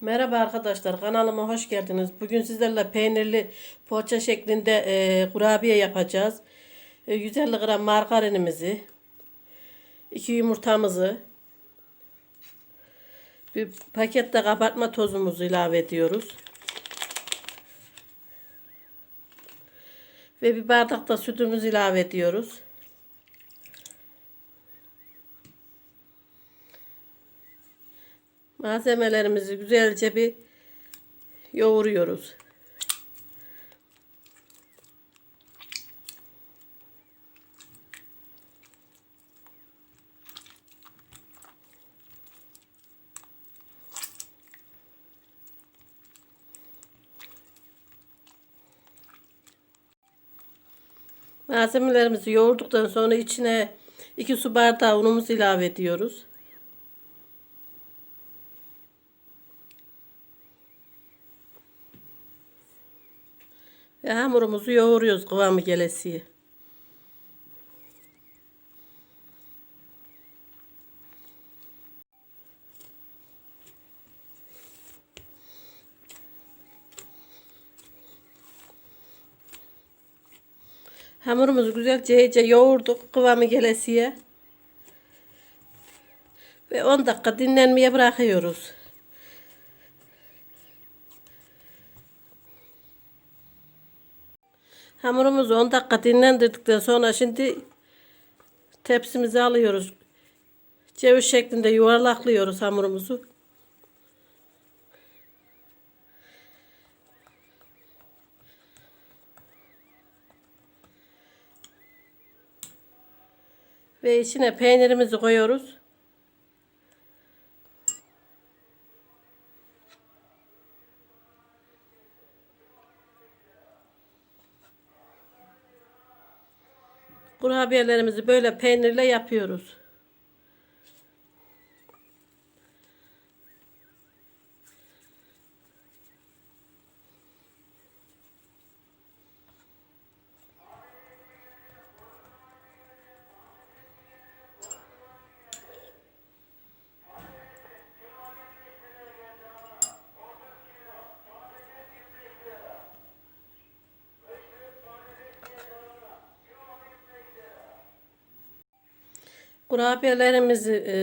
Merhaba arkadaşlar kanalıma hoş geldiniz. Bugün sizlerle peynirli poğaça şeklinde e, kurabiye yapacağız. E, 150 gram margarinimizi, 2 yumurtamızı, bir pakette kabartma tozumuzu ilave ediyoruz. Ve bir bardak da sütümüzü ilave ediyoruz. Malzemelerimizi güzelce bir yoğuruyoruz. Malzemelerimizi yoğurduktan sonra içine 2 su bardağı unumuzu ilave ediyoruz. Ve hamurumuzu yoğuruyoruz kıvamı gelesiye. Hamurumuzu güzelce iyice yoğurduk kıvamı gelesiye. Ve 10 dakika dinlenmeye bırakıyoruz. Hamurumuzu 10 dakika dinlendirdikten sonra şimdi tepsimize alıyoruz. Ceviz şeklinde yuvarlaklıyoruz hamurumuzu. Ve içine peynirimizi koyuyoruz. Kurabiyelerimizi böyle peynirle yapıyoruz. Kurabiyelerimizi e,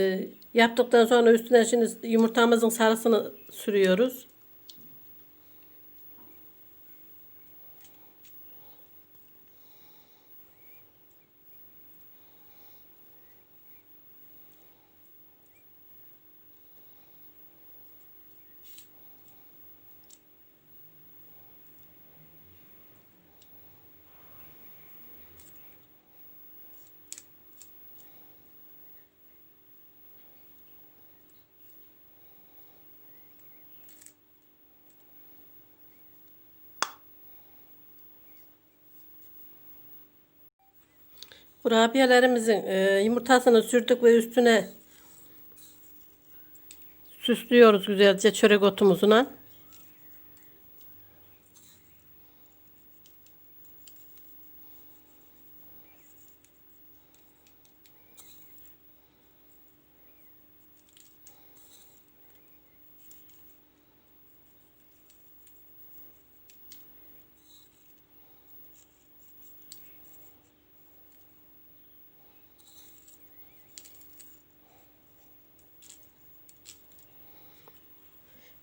yaptıktan sonra üstüne şimdi yumurtamızın sarısını sürüyoruz. Kurabiyelerimizin e, yumurtasını sürdük ve üstüne süslüyoruz güzelce çörek otumuzuna.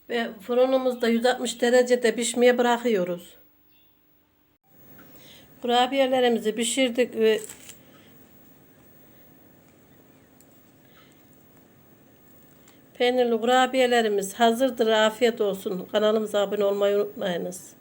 Ve fırınımızda 160 derecede pişmeye bırakıyoruz. Kurabiyelerimizi pişirdik ve peynirli kurabiyelerimiz hazırdır. Afiyet olsun. Kanalımıza abone olmayı unutmayınız.